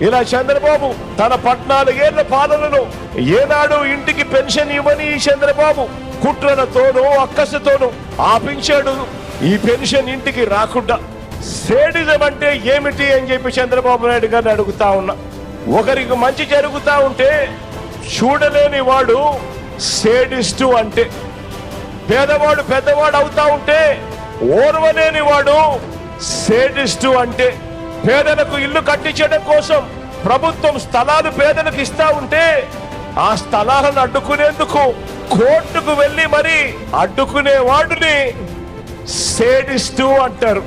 ఇలా చంద్రబాబు తన పద్నాలుగేళ్ళ పాలనలో ఏనాడు ఇంటికి పెన్షన్ ఇవ్వని ఈ చంద్రబాబు కుట్రలతోనూ అక్కసతోనూ ఆపించాడు. ఈ పెన్షన్ ఇంటికి రాకుండా సేడిజం అంటే ఏమిటి అని చెప్పి చంద్రబాబు నాయుడు గారిని అడుగుతా ఉన్నా. ఒకరికి మంచి జరుగుతా ఉంటే చూడలేని వాడు సేడిస్టు అంటే. పేదవాడు పెద్దవాడు అవుతా ఉంటే ఓర్వలేని వాడు సేడిస్టు అంటే. పేదలకు ఇల్లు కట్టించడం కోసం ప్రభుత్వం స్థలాలు పేదలకు ఇస్తా ఉంటే ఆ స్థలాలను అడ్డుకునేందుకు కోర్టుకు వెళ్ళి మరి అడ్డుకునే వాడిని అంటారు.